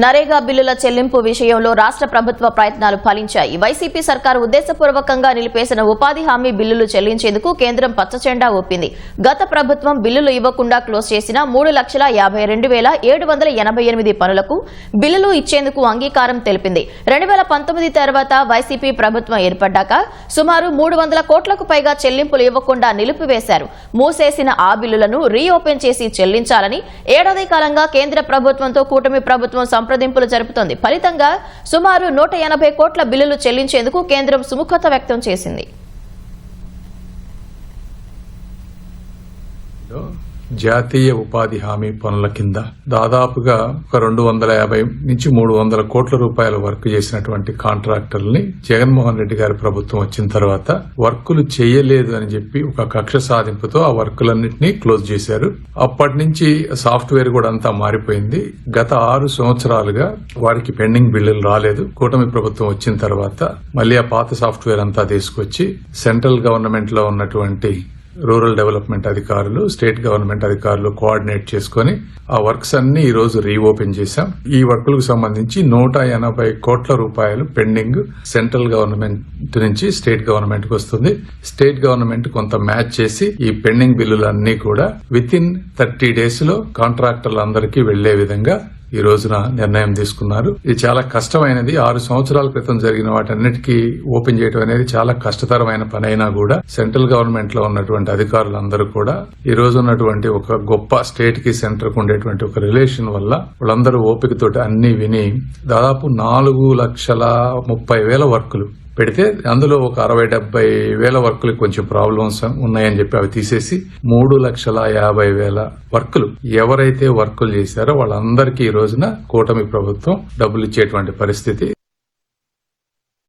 నరేగా బిల్లుల చెల్లింపు విషయంలో రాష్ట్ర ప్రభుత్వ ప్రయత్నాలు ఫలించాయి. వైసీపీ సర్కారు ఉద్దేశపూర్వకంగా నిలిపేసిన ఉపాధి హామీ బిల్లులు చెల్లించేందుకు కేంద్రం పచ్చజెండా ఒప్పింది గత ప్రభుత్వం బిల్లులు ఇవ్వకుండా క్లోజ్ చేసిన మూడు లక్షల యాభై రెండు వేల ఏడు వందల ఎనభై ఎనిమిది పనులకు బిల్లులు ఇచ్చేందుకు అంగీకారం తెలిపింది. రెండు వేల పంతొమ్మిది తర్వాత వైసీపీ ప్రభుత్వం ఏర్పడ్డాక సుమారు మూడు వందల కోట్లకు పైగా చెల్లింపులు ఇవ్వకుండా నిలిపివేశారు. మూసేసిన ఆ బిల్లులను రీఓపెన్ చేసి చెల్లించాలని ఏడాది కాలంగా కేంద్ర ప్రభుత్వంతో కూటమి ప్రభుత్వం సంప్రదింపులు జరుపుతోంది. ఫలితంగా సుమారు నూట ఎనభై కోట్ల బిల్లులు చెల్లించేందుకు కేంద్రం సుముఖత వ్యక్తం చేసింది. జాతీయ ఉపాధి హామీ పనుల కింద దాదాపుగా ఒక రెండు వందల యాభై నుంచి మూడు వందల కోట్ల రూపాయల వర్క్ చేసినటువంటి కాంట్రాక్టర్లని జగన్మోహన్ రెడ్డి గారి ప్రభుత్వం వచ్చిన తర్వాత వర్కులు చేయలేదు అని చెప్పి ఒక కక్ష సాధింపుతో ఆ వర్కులన్నింటినీ క్లోజ్ చేశారు. అప్పటి నుంచి సాఫ్ట్వేర్ కూడా అంతా మారిపోయింది. గత ఆరు సంవత్సరాలుగా వారికి పెండింగ్ బిల్లులు రాలేదు. కూటమి ప్రభుత్వం వచ్చిన తర్వాత మళ్ళీ ఆ పాత సాఫ్ట్వేర్ అంతా తీసుకొచ్చి సెంట్రల్ గవర్నమెంట్లో ఉన్నటువంటి రూరల్ డెవలప్మెంట్ అధికారులు స్టేట్ గవర్నమెంట్ అధికారులు కోఆర్డినేట్ చేసుకుని ఆ వర్క్స్ అన్ని ఈ రోజు రీఓపెన్ చేశాం. ఈ వర్కులకు సంబంధించి నూట ఎనభై కోట్ల రూపాయలు పెండింగ్ సెంట్రల్ గవర్నమెంట్ నుంచి స్టేట్ గవర్నమెంట్కు వస్తుంది. స్టేట్ గవర్నమెంట్ కొంత మ్యాచ్ చేసి ఈ పెండింగ్ బిల్లులన్నీ కూడా విత్ ఇన్ థర్టీ డేస్లో కాంట్రాక్టర్లందరికీ వెళ్ళే విధంగా ఈ రోజున నిర్ణయం తీసుకున్నారు. ఇది చాలా కష్టమైనది. ఆరు సంవత్సరాల క్రితం జరిగిన వాటన్నిటికీ ఓపెన్ చేయడం అనేది చాలా కష్టతరమైన పని అయినా కూడా సెంట్రల్ గవర్నమెంట్లో ఉన్నటువంటి అధికారులందరూ కూడా ఈ రోజు ఉన్నటువంటి ఒక గొప్ప స్టేట్కి సెంటర్కు ఉండేటువంటి ఒక రిలేషన్ వల్ల వాళ్ళందరూ ఓపికతోటి అన్ని విని దాదాపు నాలుగు లక్షల ముప్పై వేల వర్కులు పెడితే అందులో ఒక అరవై డెబ్బై వేల వర్కులు కొంచెం ప్రాబ్లమ్స్ ఉన్నాయని చెప్పి అవి తీసేసి మూడు లక్షల యాభై వేల వర్కులు ఎవరైతే వర్కులు చేశారో వాళ్ళందరికీ ఈ రోజున కూటమి ప్రభుత్వం డబ్బులు ఇచ్చేటువంటి పరిస్థితి